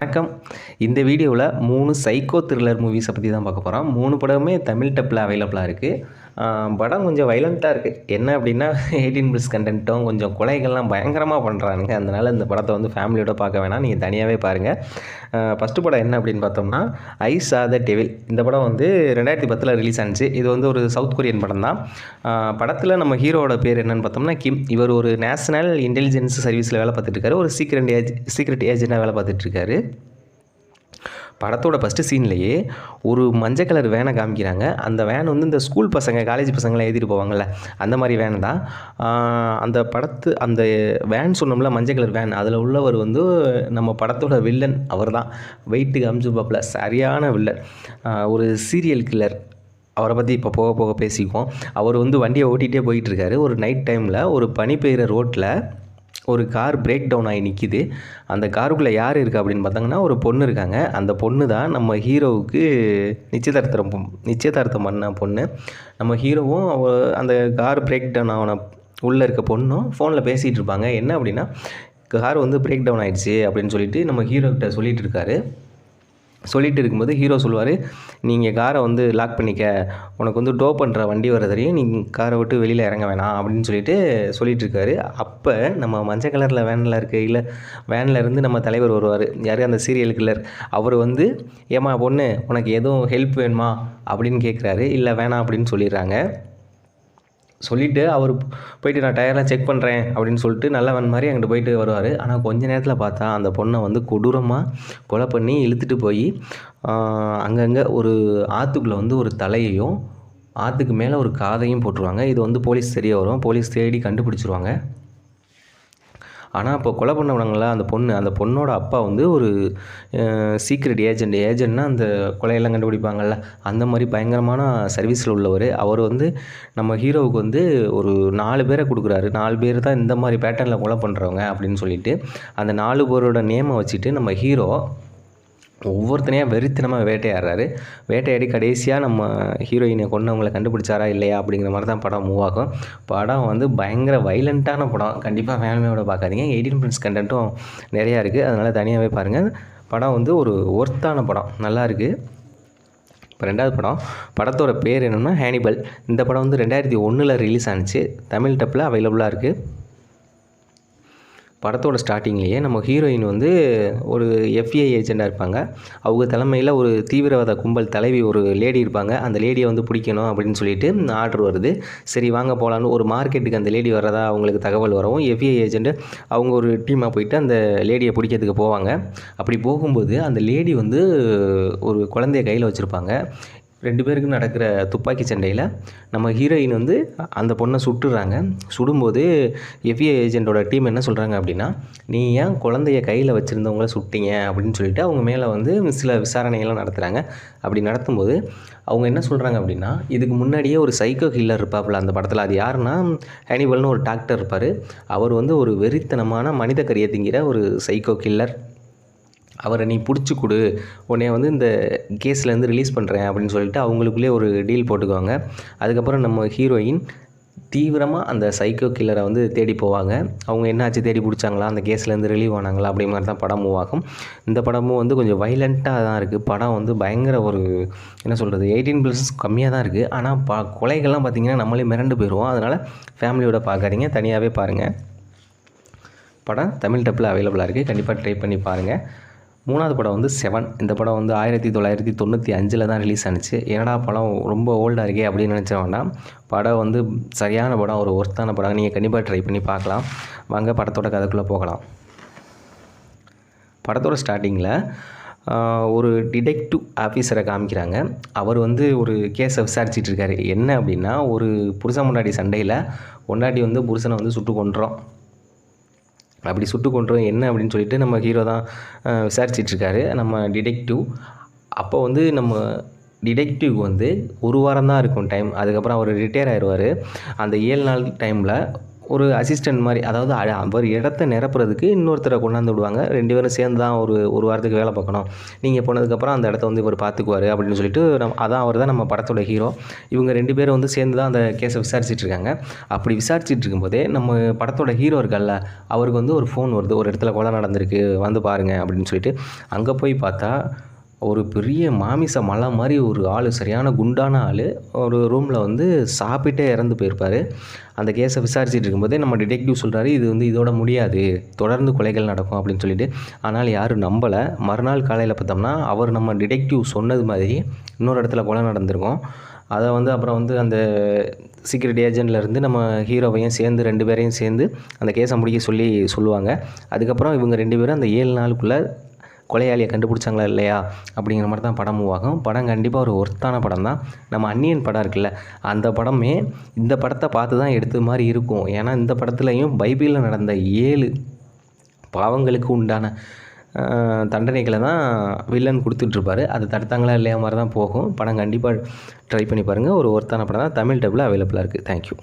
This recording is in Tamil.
வணக்கம். இந்த வீடியோவில் மூணு சைக்கோ த்ரில்லர் மூவிஸை பற்றி தான் பார்க்க போகிறோம் மூணு படமே தமிழ் டப்பில் அவைலபிளாக இருக்குது படம் கொஞ்சம் வைலண்ட்டாக இருக்குது என்ன அப்படின்னா எயிட்டீன் ப்ளஸ் கண்டென்ட்டும் கொஞ்சம் கொலைகள்லாம் பயங்கரமாக பண்ணுறானுங்க அதனால் இந்த படத்தை வந்து ஃபேமிலியோட பார்க்க வேணாம். நீங்கள் தனியாகவே பாருங்கள் ஃபஸ்ட்டு படம் என்ன அப்படின்னு பார்த்தோம்னா ஐஸ் ஆ த டெவில் இந்த படம் வந்து ரெண்டாயிரத்தி பத்தில் ரிலீஸ் ஆனிச்சு. இது வந்து ஒரு சவுத் கொரியன் படம் தான். படத்தில் நம்ம ஹீரோட பேர் என்னன்னு பார்த்தோம்னா கிம் இவர் ஒரு நேஷனல் இன்டெலிஜென்ஸ் சர்வீஸில் வேலை பார்த்துட்டு இருக்காரு. ஒரு சீக்ரெட் ஏஜ் சீக்ரெட் ஏஜென்ட்டாக வேலை பார்த்துட்டு இருக்காரு. படத்தோட ஃபஸ்ட்டு சீன்லேயே ஒரு மஞ்சள் கலர் வேனை காமிக்கிறாங்க. அந்த வேன் வந்து இந்த ஸ்கூல் பசங்க காலேஜ் பசங்களாம் எழுதிட்டு போவாங்கள்ல அந்த மாதிரி வேன் தான். அந்த படத்து அந்த வேன் சொன்னோம்ல மஞ்சள் கலர் வேன் அதில் உள்ளவர் வந்து நம்ம படத்தோட வில்லன் அவர் தான் வெயிட்டு காமிச்சிருப்பாப்புல சரியான வில்லன் ஒரு சீரியல் கில்லர் அவரை பற்றி இப்போ போக போக பேசிக்குவோம். அவர் வந்து வண்டியை ஓட்டிகிட்டே போயிட்டுருக்காரு ஒரு நைட் டைமில் ஒரு பனி பெய்கிற ரோட்டில் ஒரு கார் பிரேக் டவுன் ஆகி நிற்கிது அந்த காருக்குள்ளே யார் இருக்குது அப்படின்னு பார்த்தாங்கன்னா ஒரு பொண்ணு இருக்காங்க. அந்த பொண்ணு தான் நம்ம ஹீரோவுக்கு நிச்சயதார்த்தம் நிச்சயதார்த்தம் பண்ண பொண்ணு. நம்ம ஹீரோவும் அவ அந்த கார் பிரேக் டவுன் ஆன உள்ளே இருக்க பொண்ணும் ஃபோனில் பேசிகிட்டு இருப்பாங்க. என்ன அப்படின்னா கார் வந்து பிரேக் டவுன் ஆகிடுச்சி அப்படின்னு சொல்லிட்டு நம்ம ஹீரோக்கிட்ட சொல்லிகிட்டு இருக்காரு. சொல்லிட்டு இருக்கும்போது ஹீரோ சொல்லுவார் நீங்கள் காரை வந்து லாக் பண்ணிக்க. உனக்கு வந்து டோ பண்ணுற வண்டி வர தெரியும் காரை விட்டு வெளியில் இறங்க வேணாம். அப்படின்னு சொல்லிட்டு சொல்லிட்டு இருக்காரு. அப்போ நம்ம மஞ்சள் கலரில் வேனில் இருக்கையில் வேனில் இருந்து நம்ம தலைவர் வருவார். யார்? அந்த சீரியல் கில்லர் அவர் வந்து ஏமா பொண்ணு உனக்கு எதுவும் ஹெல்ப் வேணுமா? அப்படின்னு கேட்குறாரு இல்லை வேணாம் அப்படின்னு சொல்லிடுறாங்க. சொல்லிவிட்டு அவர் போயிட்டு நான் டயர்லாம் செக் பண்ணுறேன் அப்படின்னு சொல்லிட்டு நல்லவன் மாதிரி அங்கிட்டு போயிட்டு வருவார். ஆனால் கொஞ்ச நேரத்தில் பார்த்தா அந்த பொண்ணை வந்து கொடூரமாக கொலை பண்ணி இழுத்துட்டு போய் அங்கங்கே ஒரு ஆற்றுக்குள்ளே வந்து ஒரு தலையையும் ஆற்றுக்கு மேலே ஒரு காதையும் போட்டுருவாங்க. இது வந்து போலீஸ் தெரிய வரும். போலீஸ் தேடி கண்டுபிடிச்சிருவாங்க. ஆனால் இப்போ கொலை பண்ணவனங்கள அந்த பொண்ணு அந்த பொண்ணோட அப்பா வந்து ஒரு சீக்ரெட் ஏஜென்ட் ஏஜென்ட்னா அந்த கொலையெல்லாம் கண்டுபிடிப்பாங்கல்ல அந்த மாதிரி பயங்கரமான சர்வீஸில் உள்ளவர். அவர் வந்து நம்ம ஹீரோவுக்கு வந்து ஒரு நாலு பேரை கொடுக்குறாரு. நாலு பேர் தான் இந்த மாதிரி பேட்டர்னில் கொலை பண்ணுறவங்க அப்படின்னு சொல்லிட்டு அந்த நாலு பேரோட நேமை வச்சுட்டு நம்ம ஹீரோ ஒவ்வொருத்தனையாக வெறித்தனமாக வேட்டையாடுறாரு. வேட்டையாடி கடைசியாக நம்ம ஹீரோயினை கொண்டவங்களை கண்டுபிடிச்சாரா இல்லையா அப்படிங்கிற மாதிரி தான் படம் மூவ் ஆகும். படம் வந்து பயங்கர வைலண்ட்டான படம். கண்டிப்பாக ஃபேமிலியோட பார்க்காதீங்க. எயிட்டீன் ப்ளஸ் கண்டென்ட்டும் நிறையா இருக்குது அதனால் தனியாகவே பாருங்கள் படம் வந்து ஒரு ஒர்த்தான படம். நல்லா இருக்குது இப்போ ரெண்டாவது படம். படத்தோட பேர் என்னென்னா ஹேனிபல் இந்த படம் வந்து ரெண்டாயிரத்தி ஒன்றில் ரிலீஸ் ஆனிச்சு. தமிழ் டப்பில் அவைலபிளாக இருக்குது படத்தோட ஸ்டார்டிங்லேயே நம்ம ஹீரோயின் வந்து ஒரு எஃப்ஐ ஏஜெண்டாக இருப்பாங்க. அவங்க தலைமையில் ஒரு தீவிரவாத கும்பல் தலைவி ஒரு லேடி இருப்பாங்க. அந்த லேடியை வந்து பிடிக்கணும் அப்படின்னு சொல்லிட்டு ஆர்டர் வருது. சரி வாங்க போகலான்னு ஒரு மார்க்கெட்டுக்கு அந்த லேடி வர்றதா அவங்களுக்கு தகவல் வரவும் எஃப்ஐ ஏஜென்ட்டு அவங்க ஒரு டீமாக போயிட்டு அந்த லேடியை பிடிக்கிறதுக்கு போவாங்க. அப்படி போகும்போது அந்த லேடி வந்து ஒரு குழந்தைய கையில் வச்சுருப்பாங்க. ரெண்டு பேருக்கு நடக்கிற துப்பாக்கி சண்டையில் நம்ம ஹீரோயின் வந்து அந்த பொண்ணை சுட்டுறாங்க. சுடும்போது எஃப்ஏ ஏஜென்ட்டோட டீம் என்ன சொல்கிறாங்க அப்படின்னா நீ ஏன் குழந்தைய கையில் வச்சுருந்தவங்கள சுட்டிங்க? அப்படின்னு சொல்லிட்டு அவங்க மேலே வந்து சில விசாரணைகள்லாம் நடத்துகிறாங்க அப்படி நடத்தும்போது அவங்க என்ன சொல்கிறாங்க அப்படின்னா இதுக்கு முன்னாடியே ஒரு சைக்கோ கில்லர் இருப்பாப்புல அந்த படத்தில். அது யாருன்னா ஹனிபல்னு ஒரு டாக்டர் இருப்பார். அவர் வந்து ஒரு வெறித்தனமான மனித கரியை திங்கிற ஒரு சைக்கோ கில்லர் அவரை நீ பிடிச்சி கொடு. உடனே வந்து இந்த கேஸ்லேருந்து ரிலீஸ் பண்ணுறேன் அப்படின்னு சொல்லிட்டு அவங்களுக்குள்ளே ஒரு டீல் போட்டுக்குவாங்க. அதுக்கப்புறம் நம்ம ஹீரோயின் தீவிரமாக அந்த சைக்கோ கில்லரை வந்து தேடி போவாங்க. அவங்க என்னாச்சு? தேடி பிடிச்சாங்களா? அந்த கேஸ்லேருந்து ரிலீவ் ஆனாங்களா? அப்படி மாதிரி தான் படம் மூவ் ஆகும். இந்த படமும் வந்து கொஞ்சம் வைலண்ட்டாக தான் இருக்குது படம் வந்து பயங்கர ஒரு என்ன சொல்கிறது எயிட்டீன் ப்ளஸ் கம்மியாக தான் இருக்குது ஆனால் ப கொலைகள்லாம் பார்த்திங்கன்னா நம்மளே மிரண்டு போயிடுவோம் அதனால் ஃபேமிலியோட பார்க்காதீங்க தனியாகவே பாருங்கள் படம் தமிழ் டப்பில் அவைலபிளாக இருக்குது கண்டிப்பாக ட்ரை பண்ணி பாருங்கள் மூணாவது படம் வந்து செவன் இந்த படம் வந்து ஆயிரத்தி தொள்ளாயிரத்தி தொண்ணூற்றி அஞ்சில் தான் ரிலீஸ் ஆனிச்சு. என்னடா படம் ரொம்ப ஓல்டாக இருக்கே அப்படின்னு நினச்ச வேண்டாம். படம் வந்து சரியான படம் ஒரு ஒர்த்தான படம். நீங்கள் கண்டிப்பாக ட்ரை பண்ணி பார்க்கலாம். வாங்க படத்தோட கதைக்குள்ளே போகலாம். படத்தோட ஸ்டார்டிங்கில் ஒரு டிடெக்டிவ் ஆஃபீஸரை காமிக்கிறாங்க. அவர் வந்து ஒரு கேஸை விசாரிச்சிட்டு இருக்காரு. என்ன அப்படின்னா ஒரு புருஷன் முன்னாடி சண்டையில் பொண்டாட்டி வந்து புருஷனை வந்து சுட்டு கொண்டுறோம் அப்படி சுட்டு கொண்டுரும் என்ன அப்படின்னு சொல்லிட்டு நம்ம ஹீரோ தான் விசாரிச்சிட்ருக்காரு நம்ம டிடெக்டிவ் அப்போ வந்து நம்ம டிடெக்டிவ் வந்து ஒரு வாரம் தான் இருக்கும் டைம் அதுக்கப்புறம் அவர் ரிட்டையர் ஆயிடுவார் அந்த ஏழு நாள் டைமில் ஒரு அசிஸ்டன்ட் மாதிரி அதாவது அ- அவர் இடத்த நிரப்புறதுக்கு இன்னொருத்தரை கொண்டாந்து விடுவாங்க. ரெண்டு பேரும் சேர்ந்து தான் ஒரு ஒரு வாரத்துக்கு வேலை பார்க்கணும். நீங்கள் போனதுக்கப்புறம் அந்த இடத்த வந்து இவர் பார்த்துக்குவார் அப்படின்னு சொல்லிட்டு நம்ம அதான் அவர் தான் நம்ம படத்தோட ஹீரோ இவங்க ரெண்டு பேரும் வந்து சேர்ந்து தான் அந்த கேஸை விசாரிச்சுட்டு இருக்காங்க. அப்படி விசாரிச்சுட்டு இருக்கும்போதே நம்ம படத்தோட ஹீரோ இருக்கல்ல அவருக்கு வந்து ஒரு ஃபோன் வருது. ஒரு இடத்துல கொலை நடந்திருக்கு வந்து பாருங்க அப்படின்னு சொல்லிட்டு அங்கே போய் பார்த்தா ஒரு பெரிய மாமிச மலை மாதிரி ஒரு ஆள் சரியான குண்டான ஆள். ஒரு ரூமில் வந்து சாப்பிட்டே இறந்து போயிருப்பார். அந்த கேஸை விசாரிச்சுட்டு இருக்கும்போதே நம்ம டிடெக்டிவ் சொல்கிறாரு இது வந்து இதோட முடியாது. தொடர்ந்து கொலைகள் நடக்கும் அப்படின்னு சொல்லிட்டு. ஆனால் யாரும் நம்பலை. மறுநாள் காலையில் பார்த்தோம்னா அவர் நம்ம டிடெக்டிவ் சொன்னது மாதிரி இன்னொரு இடத்துல கொலை நடந்திருக்கும். அதை வந்து அப்புறம் வந்து அந்த சீக்ரெட் ஏஜென்ட்லேருந்து நம்ம ஹீரோவையும் சேர்ந்து ரெண்டு பேரையும் சேர்ந்து அந்த கேஸை முடிக்க சொல்லி சொல்லுவாங்க. அதுக்கப்புறம் இவங்க ரெண்டு பேரும் அந்த ஏழு நாளுக்குள்ளே கொலையாளியை கண்டுபிடிச்சாங்களா இல்லையா அப்படிங்கிற மாதிரி தான் படம் மூவ் ஆகும். படம் கண்டிப்பாக ஒரு ஒர்த்தான படம் தான். நம்ம அன்னியன் படம் இருக்குல்ல அந்த படமே இந்த படத்தை பார்த்து தான் எடுத்த மாதிரி இருக்கும். ஏன்னா இந்த படத்துலையும் பைபிளில் நடந்த ஏழு பாவங்களுக்கு உண்டான தண்டனைகளை தான் வில்லன் கொடுத்துட்ருப்பாரு அதை தடுத்தாங்களா இல்லையா மாதிரி தான் போகும். படம் கண்டிப்பாக ட்ரை பண்ணி பாருங்கள் ஒரு ஒர்த்தான படம் தான். தமிழ் டப்பில் அவைலபிளாக இருக்குது தேங்க்யூ